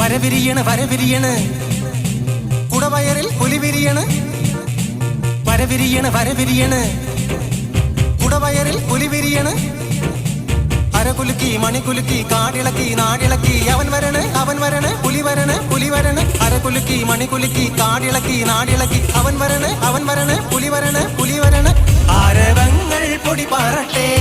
വരവിരിയണ് വരവിരിയണ്. കുടവയറിൽ പുലിവിരിയണ് വരവിരിയണ് വരവിരിയണ്. കുടവയറിൽ പുലിവിരിയണ് അരകുലുക്കി മണികുലുക്കി കാടിളക്കി നാടിളക്കി. അവൻ വരണ് അവൻ വരണ് പുലി വരണ് പുലി വരണ്. അരകുലുക്കി മണികുലുക്കി കാടിളക്കി നാടിളക്കി. അവൻ വരണ് അവൻ വരണ് പുലി വരണ് പുലി വരണ്. ആരവങ്ങൾ പൊടി പാറട്ടെ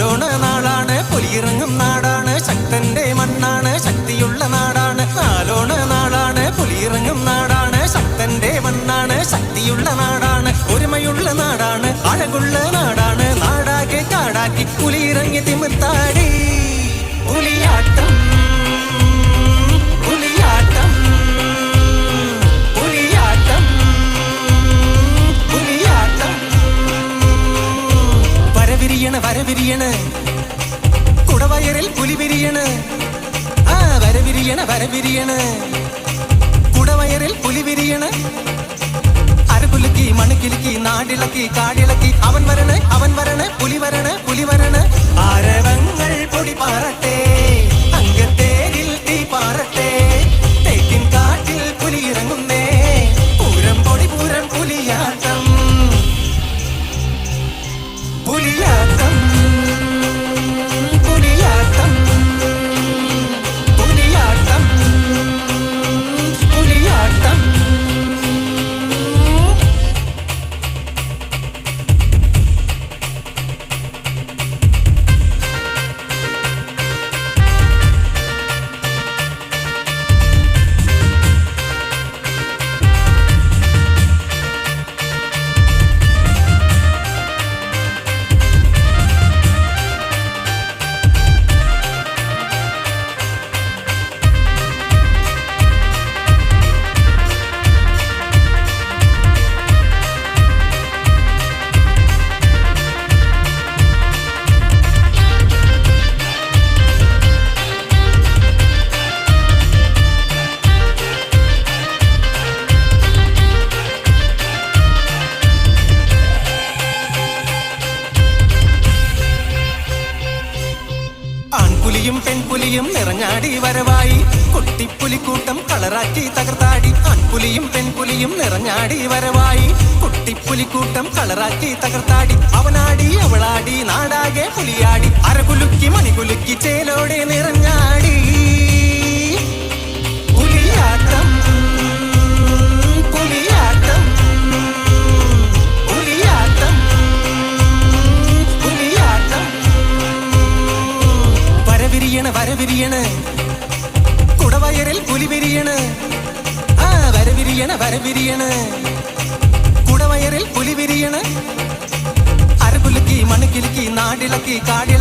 നാലോണ നാളാണ് പുലിയിറങ്ങും നാടാണ് ശക്തന്റെ മണ്ണാണ് ശക്തിയുള്ള നാടാണ്. നാലോണ നാളാണ് പുലിയിറങ്ങും നാടാണ് ശക്തന്റെ മണ്ണാണ് ശക്തിയുള്ള നാടാണ്. ഒരുമയുള്ള നാടാണ് അഴകുള്ള നാടാണ്. നാടാകെ കാടാക്കി പുലിയിറങ്ങി വരവിരിയണ് വരവിരിയണ് കുടവയറിൽ പുലി വിരിയണ് ആ വരവിരിയണ് വരവിരിയണ് കുടവയറിൽ പുലി വിരിയണ് അരകുലുക്കി മണുക്കിലുക്കി നാടിളക്കി കാടിളക്കി. അവൻ വരണ് അവൻ വരണ് പുലി വരണ് പുലി വരണ്. ആരവങ്ങൾ പൊടി പാറട്ടെ അങ്കത്തേരിൽ തീ പാറട്ടെ. തേക്കിൻ കാട്ടിൽ പുലി ഇറങ്ങുന്നേ പൂരം പൊടി പൂരം പുലിയാട്ടം. പുലിയാട്ടം ആൺപുലിയും പെൺപുലിയും നിറഞ്ഞാടി വരവായി. കുട്ടിപ്പുലിക്കൂട്ടം കളറാക്കി തകർത്താടി. ആൺപുലിയും പെൺപുലിയും നിറഞ്ഞാടി വരവായി. കുട്ടിപ്പുലിക്കൂട്ടം കളറാക്കി തകർത്താടി. അവനാടി അവളാടി നാടാകെ പുലിയാടി. അരകുലുക്കി മണികുലുക്കി ചേലോടെ നിറഞ്ഞാടി. വരവിരിയണ് കുടവയറിൽ പുലി വിരിയണ് അരകുലുക്കി മണുക്കിലുക്കി നാടിളക്കി കാടിളക്കി.